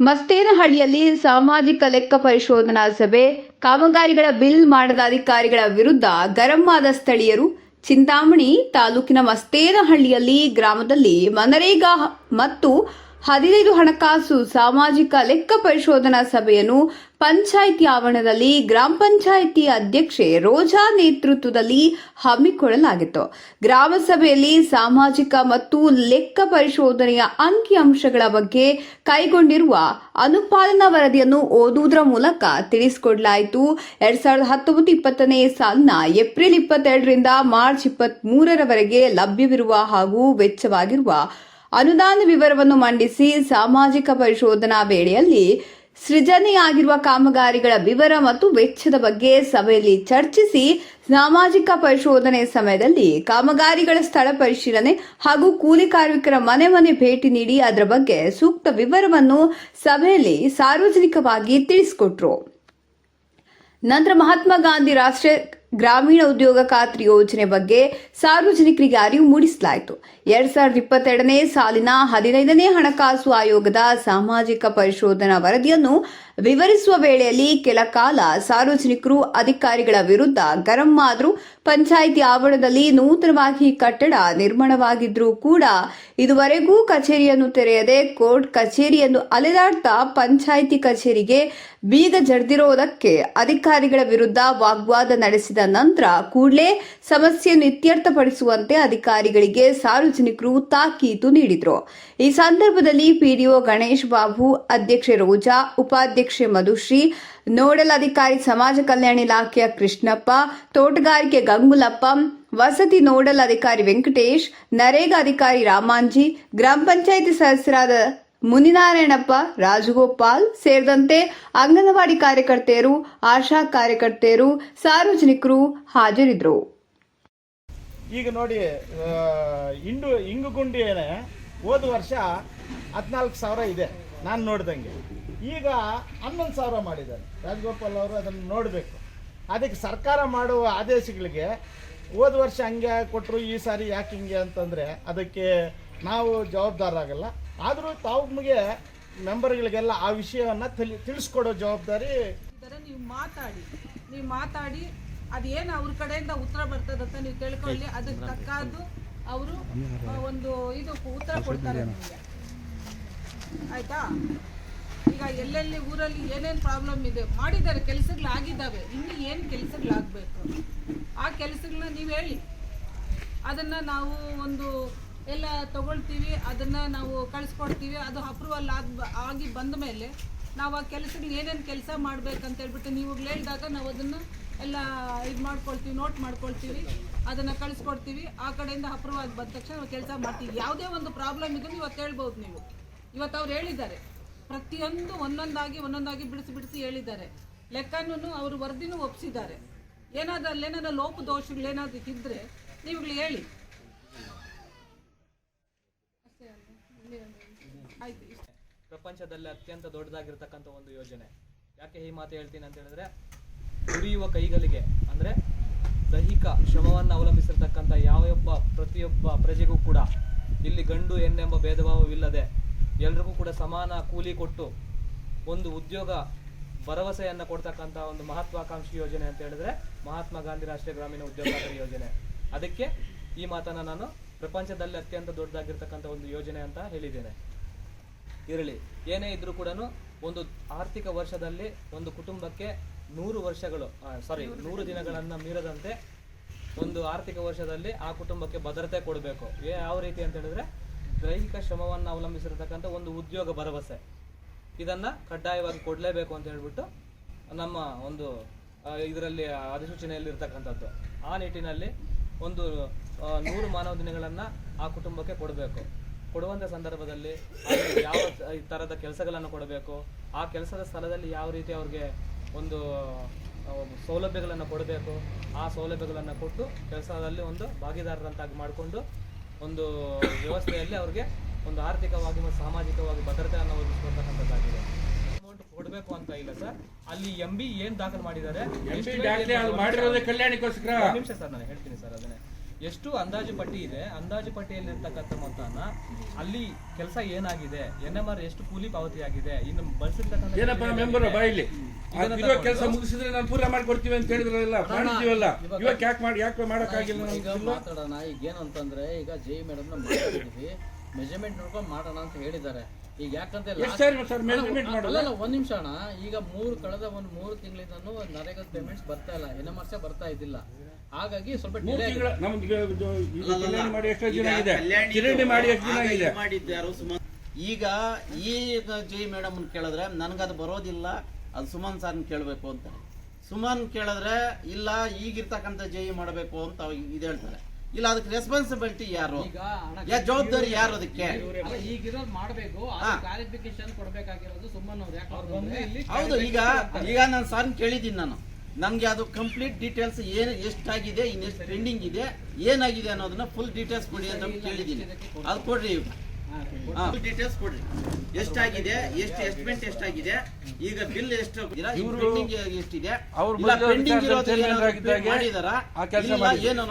ಮಸ್ತೇನಹಳ್ಳಿಯಲ್ಲಿ ಸಾಮಾಜಿಕ ಲೆಕ್ಕ ಪರಿಶೋಧನಾ ಸಭೆ, ಕಾಮಗಾರಿಗಳ ಬಿಲ್ ಮಾಡದ ಅಧಿಕಾರಿಗಳ ವಿರುದ್ಧ ಗರಂ ಆದ ಸ್ಥಳೀಯರು ಚಿಂತಾಮಣಿ ತಾಲೂಕಿನ ಮಸ್ತೇನಹಳ್ಳಿಯಲ್ಲಿ ಗ್ರಾಮದಲ್ಲಿ ಮನರೇಗಾ ಮತ್ತು ಹದಿನೈದು ಹಣಕಾಸು ಸಾಮಾಜಿಕ ಲೆಕ್ಕ ಪರಿಶೋಧನಾ ಸಭೆಯನ್ನು ಪಂಚಾಯಿತಿ ಆವರಣದಲ್ಲಿ ಗ್ರಾಮ ಪಂಚಾಯಿತಿ ಅಧ್ಯಕ್ಷೆ ರೋಜಾ ನೇತೃತ್ವದಲ್ಲಿ ಹಮ್ಮಿಕೊಳ್ಳಲಾಗಿತ್ತು. ಗ್ರಾಮ ಸಭೆಯಲ್ಲಿ ಸಾಮಾಜಿಕ ಮತ್ತು ಲೆಕ್ಕ ಪರಿಶೋಧನೆಯ ಅಂಕಿಅಂಶಗಳ ಬಗ್ಗೆ ಕೈಗೊಂಡಿರುವ ಅನುಪಾಲನಾ ವರದಿಯನ್ನು ಓದುವುದರ ಮೂಲಕ ತಿಳಿಸಿಕೊಡಲಾಯಿತು. ಎರಡ್ ಸಾವಿರದ ಹತ್ತೊಂಬತ್ತು ಇಪ್ಪತ್ತನೇ ಸಾಲಿನ ಏಪ್ರಿಲ್ ಇಪ್ಪತ್ತೆರಡರಿಂದ ಮಾರ್ಚ್ ಇಪ್ಪತ್ತ್ ಮೂರರವರೆಗೆ ಲಭ್ಯವಿರುವ ಹಾಗೂ ವೆಚ್ಚವಾಗಿರುವ ಅನುದಾನ ವಿವರವನ್ನು ಮಂಡಿಸಿ ಸಾಮಾಜಿಕ ಪರಿಶೋಧನಾ ವೇಳೆಯಲ್ಲಿ ಸೃಜನೆಯಾಗಿರುವ ಕಾಮಗಾರಿಗಳ ವಿವರ ಮತ್ತು ವೆಚ್ಚದ ಬಗ್ಗೆ ಸಭೆಯಲ್ಲಿ ಚರ್ಚಿಸಿ ಸಾಮಾಜಿಕ ಪರಿಶೋಧನೆ ಸಮಯದಲ್ಲಿ ಕಾಮಗಾರಿಗಳ ಸ್ಥಳ ಪರಿಶೀಲನೆ ಹಾಗೂ ಕೂಲಿ ಕಾರ್ಮಿಕರ ಮನೆ ಮನೆ ಭೇಟಿ ನೀಡಿ ಅದರ ಬಗ್ಗೆ ಸೂಕ್ತ ವಿವರವನ್ನು ಸಭೆಯಲ್ಲಿ ಸಾರ್ವಜನಿಕವಾಗಿ ತಿಳಿಸಿಕೊಟ್ರು. ನಂತರ ಮಹಾತ್ಮ ಗಾಂಧಿ ರಾಷ್ಟ್ರೀಯ ಗ್ರಾಮೀಣ ಉದ್ಯೋಗ ಖಾತ್ರಿ ಯೋಜನೆ ಬಗ್ಗೆ ಸಾರ್ವಜನಿಕರಿಗೆ ಅರಿವು ಮೂಡಿಸಲಾಯಿತು. ಎರಡ್ ಸಾವಿರದ ಇಪ್ಪತ್ತೆರಡನೇ ಸಾಲಿನ ಹದಿನೈದನೇ ಹಣಕಾಸು ಆಯೋಗದ ಸಾಮಾಜಿಕ ಪರಿಶೋಧನಾ ವರದಿಯನ್ನು ವಿವರಿಸುವ ವೇಳೆಯಲ್ಲಿ ಕೆಲ ಕಾಲ ಸಾರ್ವಜನಿಕರು ಅಧಿಕಾರಿಗಳ ವಿರುದ್ಧ ಗರಂ ಆದರೂ ಪಂಚಾಯಿತಿ ಆವರಣದಲ್ಲಿ ನೂತನವಾಗಿ ಕಟ್ಟಡ ನಿರ್ಮಾಣವಾಗಿದ್ರೂ ಕೂಡ ಇದುವರೆಗೂ ಕಚೇರಿಯನ್ನು ತೆರೆಯದೆ ಕೋರ್ಟ್ ಕಚೇರಿಯನ್ನು ಅಲೆದಾಡ್ತಾ ಪಂಚಾಯಿತಿ ಕಚೇರಿಗೆ ಬೀಗ ಜಡ್ದಿರೋದಕ್ಕೆ ಅಧಿಕಾರಿಗಳ ವಿರುದ್ಧ ವಾಗ್ವಾದ ನಡೆಸಿದ ನಂತರ ಕೂಡಲೇ ಸಮಸ್ಯೆಯನ್ನು ಇತ್ಯರ್ಥಪಡಿಸುವಂತೆ ಅಧಿಕಾರಿಗಳಿಗೆ ಸಾರ್ವಜನಿಕರು ತಾಕೀತು ನೀಡಿದರು. ಈ ಸಂದರ್ಭದಲ್ಲಿ ಪಿಡಿಒ ಗಣೇಶ್ ಬಾಬು, ಅಧ್ಯಕ್ಷೆ ರೋಜಾ, ಉಪಾಧ್ಯಕ್ಷೆ ಮಧುಶ್ರೀ ನೋಡಲ್ ಅಧಿಕಾರಿ ಸಮಾಜ ಕಲ್ಯಾಣ ಇಲಾಖೆಯ ಕೃಷ್ಣಪ್ಪ, ತೋಟಗಾರಿಕೆ ಗಂಗುಲಪ್ಪ, ವಸತಿ ನೋಡಲ್ ಅಧಿಕಾರಿ ವೆಂಕಟೇಶ್, ನರೇಗಾ ಅಧಿಕಾರಿ ರಾಮಾಂಜಿ, ಗ್ರಾಮ ಪಂಚಾಯಿತಿ ಸದಸ್ಯರಾದ ಮುನಿನಾರಾಯಣಪ್ಪ, ರಾಜಗೋಪಾಲ್ ಸೇರಿದಂತೆ ಅಂಗನವಾಡಿ ಕಾರ್ಯಕರ್ತೆಯರು, ಆಶಾ ಕಾರ್ಯಕರ್ತೆಯರು, ಸಾರ್ವಜನಿಕರು ಹಾಜರಿದ್ದರು. ಈಗ ನೋಡಿ ಇಂಡು ಇಂಗುಗುಂಡಿ ಹೋದ ವರ್ಷ ಹದಿನಾಲ್ಕು ಸಾವಿರ ಇದೆ. ನಾನು ನೋಡ್ದಂಗೆ. ಈಗ ಹನ್ನೊಂದು ಸಾವಿರ ಮಾಡಿದ್ದಾರೆ. ರಾಜಗೋಪಾಲ್ ಅವರು ಅದನ್ನು ನೋಡಬೇಕು. ಅದಕ್ಕೆ ಸರ್ಕಾರ ಮಾಡುವ ಆದೇಶಗಳಿಗೆ ಹೋದ ವರ್ಷ ಹಂಗೆ ಕೊಟ್ಟರು ಈ ಸಾರಿ ಯಾಕೆ ಹಿಂಗೆ ಅಂತಂದರೆ ಅದಕ್ಕೆ ನಾವು ಜವಾಬ್ದಾರರಾಗಲ್ಲ. ಆದರೂ ತಮಗೆ ಮೆಂಬರ್ಗಳಿಗೆಲ್ಲ ಆ ವಿಷಯವನ್ನು ತಿಳಿ, ತಿಳಿಸ್ಕೊಡೋ ಜವಾಬ್ದಾರಿ ನೀವು ಮಾತಾಡಿ. ನೀವು ಮಾತಾಡಿ, ಅದೇನು ಅವ್ರ ಕಡೆಯಿಂದ ಉತ್ತರ ಬರ್ತದಂತ ನೀವು ತಿಳ್ಕೊಳ್ಳಿ ಅದಕ್ಕೆ ತಕ್ಕದ್ದು ಅವರು ಒಂದು ಇದು ಉತ್ತರ ಕೊಡ್ತಾರೆ ಆಯ್ತಾ? ಈಗ ಎಲ್ಲೆಲ್ಲಿ ಊರಲ್ಲಿ ಏನೇನು ಪ್ರಾಬ್ಲಮ್ ಇದೆ, ಮಾಡಿದ್ದಾರೆ, ಕೆಲಸಗಳು ಆಗಿದ್ದಾವೆ, ಇನ್ನು ಏನು ಕೆಲಸಗಳಾಗಬೇಕು ಆ ಕೆಲಸಗಳನ್ನ ನೀವು ಹೇಳಿ. ಅದನ್ನು ನಾವು ಒಂದು ಎಲ್ಲ ತಗೊಳ್ತೀವಿ, ಅದನ್ನು ನಾವು ಕಳಿಸ್ಕೊಡ್ತೀವಿ, ಅದು ಅಪ್ರೂವಲ್ ಆದ ಆಗಿ ಬಂದ ಮೇಲೆ ನಾವು ಆ ಕೆಲಸಗಳು ಏನೇನು ಕೆಲಸ ಮಾಡ್ಬೇಕಂತ ಹೇಳ್ಬಿಟ್ಟು ನೀವು ಹೇಳಿದಾಗ ನಾವು ಅದನ್ನು ಎಲ್ಲ ಇದು ಮಾಡ್ಕೊಳ್ತೀವಿ ನೋಟ್ ಮಾಡ್ಕೊಳ್ತೀವಿ, ಅದನ್ನು ಕಳಿಸ್ಕೊಡ್ತೀವಿ. ಆ ಕಡೆಯಿಂದ ಅಪ್ರೂವ್ ಆಗಿ ಬಂದ ತಕ್ಷಣ ನಾವು ಕೆಲಸ ಮಾಡ್ತೀವಿ. ಯಾವುದೇ ಒಂದು ಪ್ರಾಬ್ಲಮ್ ಇದ್ರೂ ಇವತ್ತು ಹೇಳ್ಬೋದು ನೀವು. ಇವತ್ತು ಅವ್ರು ಹೇಳಿದ್ದಾರೆ. ಪ್ರತಿಯೊಂದು ಒಂದೊಂದಾಗಿ ಒಂದೊಂದಾಗಿ ಬಿಡಿಸಿ ಬಿಡಿಸಿ ಹೇಳಿದ್ದಾರೆ. ಲೆಕ್ಕನೂ ಅವರು ವರದಿನೂ ಒಪ್ಪಿಸಿದ್ದಾರೆ ಏನಾದ್ರು ಅಲ್ಲೇನಾದ್ರು ಲೋಪ ದೋಷಗಳು ಏನಾದ್ರು ಇದ್ದರೆ ನೀವುಗಳು ಹೇಳಿ. ಪ್ರಪಂಚದಲ್ಲಿ ಅತ್ಯಂತ ದೊಡ್ಡದಾಗಿರ್ತಕ್ಕಂಥ ಒಂದು ಯೋಜನೆ. ಯಾಕೆ ಈ ಮಾತು ಹೇಳ್ತೀನಿ ಅಂತ ಹೇಳಿದ್ರೆ, ದುಡಿಯುವ ಕೈಗಳಿಗೆ, ಅಂದ್ರೆ ದೈಹಿಕ ಶ್ರಮವನ್ನು ಅವಲಂಬಿಸಿರ್ತಕ್ಕಂಥ ಯಾವೊಬ್ಬ ಪ್ರತಿಯೊಬ್ಬ ಪ್ರಜೆಗೂ ಕೂಡ ಇಲ್ಲಿ ಗಂಡು, ಹೆಣ್ಣೆಂಬ ಭೇದ ಭಾವವಿಲ್ಲದೆ ಎಲ್ರಿಗೂ ಕೂಡ ಸಮಾನ ಕೂಲಿ ಕೊಟ್ಟು ಒಂದು ಉದ್ಯೋಗ ಭರವಸೆಯನ್ನು ಕೊಡ್ತಕ್ಕಂಥ ಒಂದು ಮಹತ್ವಾಕಾಂಕ್ಷಿ ಯೋಜನೆ ಅಂತ ಹೇಳಿದ್ರೆ ಮಹಾತ್ಮ ಗಾಂಧಿ ರಾಷ್ಟ್ರೀಯ ಗ್ರಾಮೀಣ ಉದ್ಯೋಗ ಯೋಜನೆ. ಅದಕ್ಕೆ ಈ ಮಾತನ್ನ ನಾನು ಪ್ರಪಂಚದಲ್ಲಿ ಅತ್ಯಂತ ದೊಡ್ಡದಾಗಿರ್ತಕ್ಕಂಥ ಒಂದು ಯೋಜನೆ ಅಂತ ಹೇಳಿದ್ದೇನೆ. ಇರಲಿ, ಏನೇ ಇದ್ರೂ ಕೂಡ ಒಂದು ಆರ್ಥಿಕ ವರ್ಷದಲ್ಲಿ ಒಂದು ಕುಟುಂಬಕ್ಕೆ ನೂರು ವರ್ಷಗಳು ಸಾರಿ ನೂರು ದಿನಗಳನ್ನು ಮೀರದಂತೆ ಒಂದು ಆರ್ಥಿಕ ವರ್ಷದಲ್ಲಿ ಆ ಕುಟುಂಬಕ್ಕೆ ಭದ್ರತೆ ಕೊಡಬೇಕು. ಯಾವ ರೀತಿ ಅಂತ ಹೇಳಿದ್ರೆ ದೈಹಿಕ ಶ್ರಮವನ್ನು ಅವಲಂಬಿಸಿರತಕ್ಕಂಥ ಒಂದು ಉದ್ಯೋಗ ಭರವಸೆ. ಇದನ್ನ ಕಡ್ಡಾಯವಾಗಿ ಕೊಡಲೇಬೇಕು ಅಂತ ಹೇಳ್ಬಿಟ್ಟು ನಮ್ಮ ಒಂದು ಇದರಲ್ಲಿ ಅಧಿಸೂಚನೆಯಲ್ಲಿ ಇರ್ತಕ್ಕಂಥದ್ದು. ಆ ನಿಟ್ಟಿನಲ್ಲಿ ಒಂದು ನೂರು ಮಾನವ ದಿನಗಳನ್ನು ಆ ಕುಟುಂಬಕ್ಕೆ ಕೊಡಬೇಕು. ಕೊಡುವಂಥ ಸಂದರ್ಭದಲ್ಲಿ ಯಾವ ಥರದ ಕೆಲಸಗಳನ್ನು ಕೊಡಬೇಕು. ಆ ಕೆಲಸದ ಸ್ಥಳದಲ್ಲಿ ಯಾವ ರೀತಿ ಅವ್ರಿಗೆ ಒಂದು ಸೌಲಭ್ಯಗಳನ್ನು ಕೊಡಬೇಕು. ಆ ಸೌಲಭ್ಯಗಳನ್ನು ಕೊಟ್ಟು ಕೆಲಸದಲ್ಲಿ ಒಂದು ಭಾಗಿದಾರರಂತಾಗಿ ಮಾಡಿಕೊಂಡು ಒಂದು ವ್ಯವಸ್ಥೆಯಲ್ಲಿ ಅವ್ರಿಗೆ ಒಂದು ಆರ್ಥಿಕವಾಗಿ ಮತ್ತು ಸಾಮಾಜಿಕವಾಗಿ ಭದ್ರತೆಯನ್ನು ಒದಗಿಸ್ಕೊಳ್ತಕ್ಕಂಥದ್ದಾಗಿದೆ ಅಮೌಂಟ್ ಕೊಡಬೇಕು ಅಂತ ಇಲ್ಲ ಸರ್. ಅಲ್ಲಿ ಎಂ ಬಿ ಏನ್ ದಾಖಲು ಮಾಡಿದ್ದಾರೆ? ನಿಮಿಷ ಸರ್ ನಾನು ಹೇಳ್ತೀನಿ ಸರ್ ಅದನ್ನೇ. ಎಷ್ಟು ಅಂದಾಜು ಪಟ್ಟಿ ಇದೆ ಅಂದಾಜು ಪಟ್ಟಿಯಲ್ಲಿರ್ತಕ್ಕಂಥ ಮೊತ್ತನ ಅಲ್ಲಿ ಕೆಲಸ ಏನಾಗಿದೆ ಎನ್ ಎಂ ಆರ್ ಎಷ್ಟು ಕೂಲಿ ಪಾವತಿ ಆಗಿದೆ ಇನ್ನು ಬಳಸಿರ್ತಕ್ಕಂಥ ಏನಪ್ಪ ಮೆಂಬರ್ ಬಾಯಿಲಿ ಇರೋ ಕೆಲಸ ಮುಗಿಸಿದ್ರೆ ನಾನು ಪೂರ ಮಾಡ್ಕೊಡ್ತೀವಿ ಅಂತ ಹೇಳಿದ್ರಲ್ಲ ಮಾಡಿದೀವಲ್ಲ ಇವಾಗ ಯಾಕೆ ಮಾಡಿ ಯಾಕೆ ಮಾಡೋಕ್ಕಾಗಿಲ್ಲ ಈಗ ಮಾತಾಡೋಣ ಈಗ ಏನಂತಂದ್ರೆ ಈಗ ಜೈ ಮೇಡಮ್ ಮಾತಾಡಿದ್ವಿ. ಮೆಜರ್ಮೆಂಟ್ ನೋಡ್ಕೊಂಡು ಮಾಡೋಣ ಅಂತ ಹೇಳಿದ್ದಾರೆ. ಈಗ ಯಾಕಂದ್ರೆ ಅಲ್ಲ, ಒಂದ್ ನಿಮಿಷ ಅಣ್ಣ. ಈಗ ಮೂರು ಕಳೆದ ಒಂದ್ ಮೂರು ತಿಂಗಳಿಂದನೂ ನರೇಗಾ ಪೇಮೆಂಟ್ಸ್ ಬರ್ತಾ ಇಲ್ಲ. ಎನ್ ಎಂ ಬರ್ತಾ ಇದ್ದಿಲ್ಲ. ಹಾಗಾಗಿ ಸ್ವಲ್ಪ ಮೂರು ಡಿಲೇ ತಿಂಗಳ ನಮ್ಗೆ ಇದು- ಇದು ಕಲ್ಯಾಣಿ ಮಾಡಿ ಎಷ್ಟು ದಿನ ಆಗಿದೆ. ಕಿರಣಿ ಮಾಡಿ ಎಷ್ಟು ದಿನ ಆಗಿದೆ. ಮಾಡಿದ್ಯಾರು ಸುಮನ್? ಈಗ ಈ ಜೈ ಮೇಡಮ್ ಕೇಳಿದ್ರೆ ನನಗದು ಬರೋದಿಲ್ಲ ಅದು ಸುಮನ್ ಸರ್ನ ಕೇಳಬೇಕು ಅಂತ ಸುಮನ್ ಕೇಳಿದ್ರೆ ಇಲ್ಲ ಈಗಿರ್ತಕ್ಕಂಥ ಜೈ ಮಾಡಬೇಕು ಅಂತ ಇದು ಹೇಳ್ತಾರೆ. ಇಲ್ಲ ಅದಕ್ಕೆ ರೆಸ್ಪಾನ್ಸಿಬಿಲಿಟಿ ಯಾರು? ಈಗ ಯಾ ಜವಾಬ್ದಾರಿ ಯಾರು ಅದಕ್ಕೆ? ಅಲ್ಲ, ಈಗಿರೋದು ಮಾಡ್ಬೇಕು ಹಾ. ಕ್ಲಾರಿಫಿಕೇಶನ್ ಕೊಡ್ಬೇಕಾಗಿರೋದು ಸುಮ್ಮನೆ ಅವ್ರು ಯಾಕೆ ಹೌದು ಈಗ ಈಗ ನಾನು ಸರ್ನ ಕೇಳಿದ್ದೀನಿ ನಾನು. ನನಗೆ ಅದು ಕಂಪ್ಲೀಟ್ ಡೀಟೇಲ್ಸ್ ಏನು ಎಷ್ಟಾಗಿದೆ ಇನ್ನೆಷ್ಟು ಟ್ರೆಂಡಿಂಗ್ ಇದೆ ಏನಾಗಿದೆ ಅನ್ನೋದನ್ನ ಫುಲ್ ಡೀಟೇಲ್ಸ್ ಕೊಡಿ ಅಂತ ಕೇಳಿದ್ದೀನಿ. ಅದು ಕೊಡ್ರಿ ಆ ಫುಲ್ ಡೀಟೇಲ್ಸ್ ಕೊಡ್ರಿ. ಎಷ್ಟಾಗಿದೆ ಎಷ್ಟು ಎಸ್ಟಿಮೇಟ್ ಎಷ್ಟಾಗಿದೆ ಈಗ ಬಿಲ್ ಎಷ್ಟು ಪೆಂಡಿಂಗ್ ಎಷ್ಟಿದೆ ಅವ್ರು ಇಲ್ಲ ಪೆಂಡಿಂಗ್ ಇರೋದು chairman ಏನಾದ್ರು ಆ ಕೆಲಸ ಮಾಡಿ ಏನು